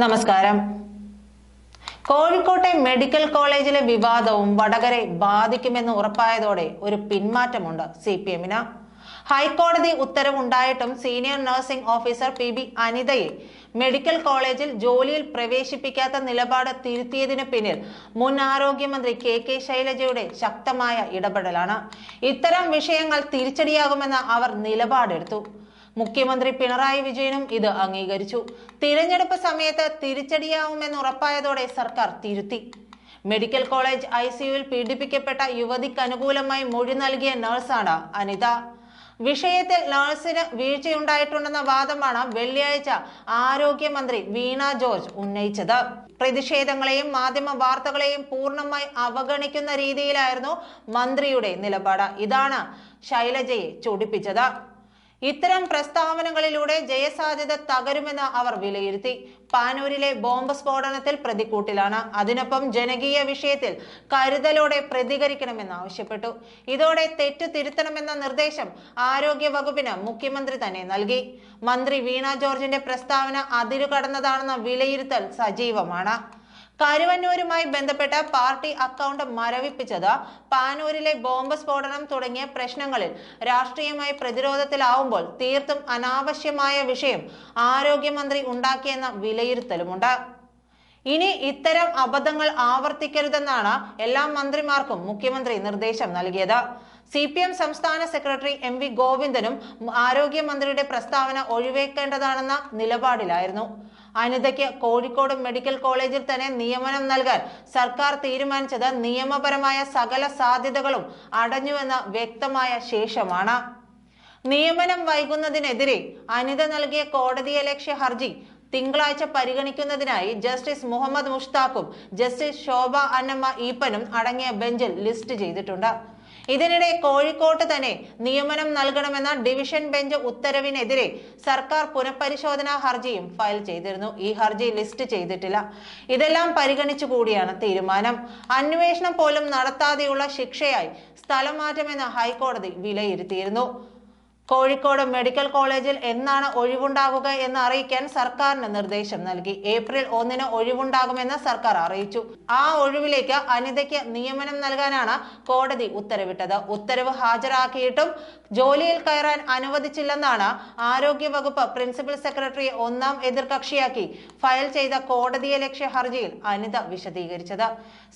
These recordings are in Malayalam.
നമസ്കാരം. കോഴിക്കോട്ടെ മെഡിക്കൽ കോളേജിലെ വിവാദവും വടകരെ ബാധിക്കുമെന്ന് ഉറപ്പായതോടെ ഒരു പിന്മാറ്റമുണ്ട് സി പി എമ്മിന് ഹൈക്കോടതി ഉത്തരവുണ്ടായിട്ടും senior nursing officer P B അനിതയെ medical കോളേജിൽ ജോലിയിൽ പ്രവേശിപ്പിക്കാത്ത നിലപാട് തിരുത്തിയതിനു പിന്നിൽ മുൻ ആരോഗ്യമന്ത്രി കെ കെ ശൈലജയുടെ ശക്തമായ ഇടപെടലാണ്. ഇത്തരം വിഷയങ്ങൾ തിരിച്ചടിയാകുമെന്ന് അവർ നിലപാടെടുത്തു. മുഖ്യമന്ത്രി പിണറായി വിജയനും ഇത് അംഗീകരിച്ചു. തിരഞ്ഞെടുപ്പ് സമയത്ത് തിരിച്ചടിയാവുമെന്ന് ഉറപ്പായതോടെ സർക്കാർ തിരുത്തി. മെഡിക്കൽ കോളേജ് ഐ സിയുവിൽ പീഡിപ്പിക്കപ്പെട്ട യുവതിക്ക് അനുകൂലമായി മൊഴി നൽകിയ നഴ്സാണ് അനിത. വിഷയത്തിൽ നഴ്സിന് വീഴ്ചയുണ്ടായിട്ടുണ്ടെന്ന വാദമാണ് വെള്ളിയാഴ്ച ആരോഗ്യമന്ത്രി വീണ ജോർജ് ഉന്നയിച്ചത്. പ്രതിഷേധങ്ങളെയും മാധ്യമ വാർത്തകളെയും പൂർണമായി അവഗണിക്കുന്ന രീതിയിലായിരുന്നു മന്ത്രിയുടെ നിലപാട്. ഇതാണ് ശൈലജയെ ചൊടിപ്പിച്ചത്. ഇത്തരം പ്രസ്താവനകളിലൂടെ ജയസാധ്യത തകരുമെന്ന് അവർ വിലയിരുത്തി. പാനൂരിലെ ബോംബ് സ്ഫോടനത്തിൽ പ്രതിക്കൂട്ടിലാണ്. അതിനൊപ്പം ജനകീയ വിഷയത്തിൽ കരുതലോടെ പ്രതികരിക്കണമെന്ന് ആവശ്യപ്പെട്ടു. ഇതോടെ തെറ്റ് തിരുത്തണമെന്ന നിർദ്ദേശം ആരോഗ്യ വകുപ്പിന് മുഖ്യമന്ത്രി തന്നെ നൽകി. മന്ത്രി വീണ ജോർജിന്റെ പ്രസ്താവന അതിരുകടന്നതാണെന്ന വിലയിരുത്തൽ സജീവമാണ്. കരുവന്നൂരുമായി ബന്ധപ്പെട്ട പാർട്ടി അക്കൗണ്ട് മരവിപ്പിച്ചത് പാനൂരിലെ ബോംബ് സ്ഫോടനം തുടങ്ങിയ പ്രശ്നങ്ങളിൽ രാഷ്ട്രീയമായി പ്രതിരോധത്തിലാവുമ്പോൾ തീർത്തും അനാവശ്യമായ വിഷയം ആരോഗ്യമന്ത്രി ഉണ്ടാക്കിയെന്ന വിലയിരുത്തലുമുണ്ട്. ഇനി ഇത്തരം അബദ്ധങ്ങൾ ആവർത്തിക്കരുതെന്നാണ് എല്ലാ മന്ത്രിമാർക്കും മുഖ്യമന്ത്രി നിർദ്ദേശം നൽകിയത്. സി പി എം സംസ്ഥാന സെക്രട്ടറി എം വി ഗോവിന്ദനും ആരോഗ്യമന്ത്രിയുടെ പ്രസ്താവന ഒഴിവേക്കേണ്ടതാണെന്ന നിലപാടിലായിരുന്നു. അനിതയ്ക്ക് കോഴിക്കോട് മെഡിക്കൽ കോളേജിൽ തന്നെ നിയമനം നൽകാൻ സർക്കാർ തീരുമാനിച്ചത് നിയമപരമായ സകല സാധ്യതകളും അടഞ്ഞുവെന്ന വ്യക്തമായ ശേഷമാണ്. നിയമനം വൈകുന്നതിനെതിരെ അനിത നൽകിയ കോടതിയലക്ഷ്യ ഹർജി തിങ്കളാഴ്ച പരിഗണിക്കുന്നതിനായി ജസ്റ്റിസ് മുഹമ്മദ് മുഷ്താഖും ജസ്റ്റിസ് ശോഭ അന്നമ്മ ഈപ്പനും അടങ്ങിയ ബെഞ്ചിൽ ലിസ്റ്റ് ചെയ്തിട്ടുണ്ട്. ഇതിനിടെ കോഴിക്കോട്ട് തന്നെ നിയമനം നൽകണമെന്ന ഡിവിഷൻ ബെഞ്ച് ഉത്തരവിനെതിരെ സർക്കാർ പുനഃപരിശോധനാ ഹർജിയും ഫയൽ ചെയ്തിരുന്നു. ഈ ഹർജി ലിസ്റ്റ് ചെയ്തിട്ടില്ല. ഇതെല്ലാം പരിഗണിച്ചു കൂടിയാണ് തീരുമാനം. അന്വേഷണം പോലും നടത്താതെയുള്ള ശിക്ഷയായി സ്ഥലം മാറ്റമെന്ന് ഹൈക്കോടതി വിലയിരുത്തിയിരുന്നു. കോഴിക്കോട് മെഡിക്കൽ കോളേജിൽ എന്നാണ് ഒഴിവുണ്ടാകുക എന്ന് അറിയിക്കാൻ സർക്കാരിന് നിർദ്ദേശം നൽകി. ഏപ്രിൽ ഒന്നിന് ഒഴിവുണ്ടാകുമെന്ന് സർക്കാർ അറിയിച്ചു. ആ ഒഴിവിലേക്ക് അനിതയ്ക്ക് നിയമനം നൽകാനാണ് കോടതി ഉത്തരവിട്ടത്. ഉത്തരവ് ഹാജരാക്കിയിട്ടും ജോലിയിൽ കയറാൻ അനുവദിച്ചില്ലെന്നാണ് ആരോഗ്യ വകുപ്പ് പ്രിൻസിപ്പൽ സെക്രട്ടറി ഒന്നാം എതിർകക്ഷിയാക്കി ഫയൽ ചെയ്ത കോടതിയെ ലക്ഷ്യ ഹർജിയിൽ അനിത വിശദീകരിച്ചത്.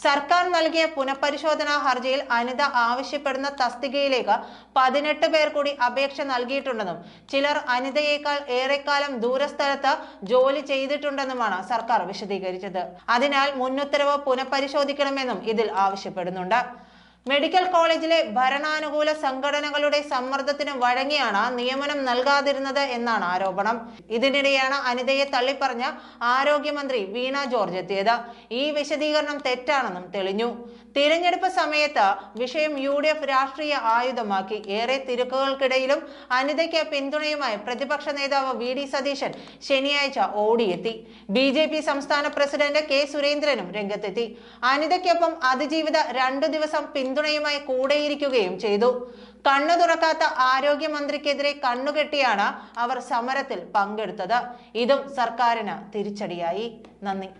സർക്കാർ നൽകിയ പുനഃപരിശോധനാ ഹർജിയിൽ അനിത ആവശ്യപ്പെടുന്ന തസ്തികയിലേക്ക് പതിനെട്ട് പേർ കൂടി അപേക്ഷ നൽകിയിട്ടുണ്ടെന്നും ചിലർ അനിതയേക്കാൾ ഏറെക്കാലം ദൂരസ്ഥലത്ത് ജോലി ചെയ്തിട്ടുണ്ടെന്നുമാണ് സർക്കാർ വിശദീകരിച്ചത്. അതിനാൽ മുന്നുത്തരവ് പുനഃപരിശോധിക്കണമെന്നും ഇതിൽ ആവശ്യപ്പെടുന്നുണ്ട്. മെഡിക്കൽ കോളേജിലെ ഭരണാനുകൂല സംഘടനകളുടെ സമ്മർദ്ദത്തിന് വഴങ്ങിയാണ് നിയമനം നൽകാതിരുന്നത് എന്നാണ് ആരോപണം. ഇതിനിടെയാണ് അനിതയെ തള്ളിപ്പറഞ്ഞ ആരോഗ്യമന്ത്രി വീണ ജോർജ് എത്തിയത്. ഈ വിശദീകരണം തെറ്റാണെന്നും തെളിഞ്ഞു. തിരഞ്ഞെടുപ്പ് സമയത്ത് വിഷയം യു ഡി എഫ് രാഷ്ട്രീയ ആയുധമാക്കി. ഏറെ തിരക്കുകൾക്കിടയിലും അനിതയ്ക്ക് പിന്തുണയുമായി പ്രതിപക്ഷ നേതാവ് വി ഡി സതീശൻ ശനിയാഴ്ച ഓടിയെത്തി. ബി ജെ പി സംസ്ഥാന പ്രസിഡന്റ് കെ സുരേന്ദ്രനും രംഗത്തെത്തി. അനിതയ്ക്കൊപ്പം അതിജീവിത രണ്ടു ദിവസം പിന്തുണയുമായി കൂടെയിരിക്കുകയും ചെയ്തു. കണ്ണു തുറക്കാത്ത ആരോഗ്യമന്ത്രിക്കെതിരെ കണ്ണുകെട്ടിയാണ് അവർ സമരത്തിൽ പങ്കെടുത്തത്. ഇതും സർക്കാരിന് തിരിച്ചടിയായി. നന്ദി.